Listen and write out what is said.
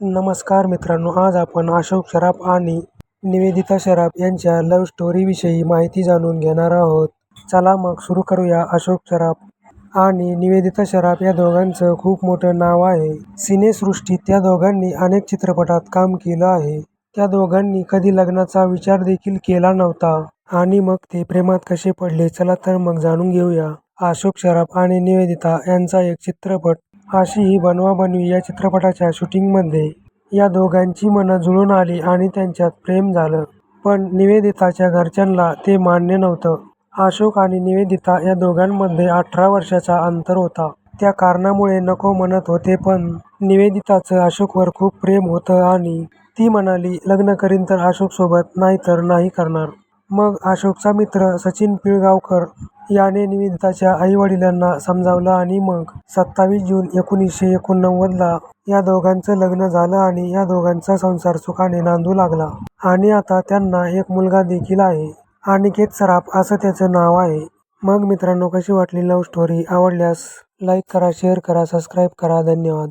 नमस्कार मित्रांनो आज आपण अशोक सराफ आणि निवेदिता सराफ यांच्या लव्ह स्टोरीविषयी माहिती जाणून घेणार आहोत. चला मग सुरू करूया अशोक सराफ आणि निवेदिता सराफ या दोघांचं खूप मोठं नाव आहे. सिनेसृष्टीत त्या दोघांनी अनेक चित्रपटात काम केलं आहे. त्या दोघांनी कधी लग्नाचा विचार देखील केला नव्हता आणि मग ते प्रेमात कसे पडले चला तर मग जाणून घेऊया. अशोक सराफ आणि निवेदिता यांचा एक चित्रपट अशी ही बनवाबनवी या चित्रपटाच्या शूटिंगमध्ये. या दोघांची मनं जुळून आली आणि त्यांच्यात प्रेम झालं. पण निवेदिताच्या घरच्यांना ते मान्य नव्हतं. अशोक आणि निवेदिता या दोघांमध्ये अठरा वर्षाचा अंतर होता. त्या कारणामुळे नको म्हणत होते पण निवेदिताचं अशोकवर खूप प्रेम होतं आणि ती म्हणाली लग्न करीन तर अशोकसोबत नाही तर नाही करणार. मग अशोकचा मित्र सचिन पिळगावकर याने निवेदिताच्या आईवडिलांना समजावलं आणि मग सत्तावीस जून एकोणीसशे एकोणनव्वदला या दोघांचं लग्न झालं आणि या दोघांचा संसार सुखाने नांदू लागला. आणि आता त्यांना एक मुलगा देखील आहे. अनिकेत सराफ असं त्याचं नाव आहे. मग मित्रांनो कशी वाटली लव्ह स्टोरी आवडल्यास लाईक करा शेअर करा सबस्क्राईब करा. धन्यवाद.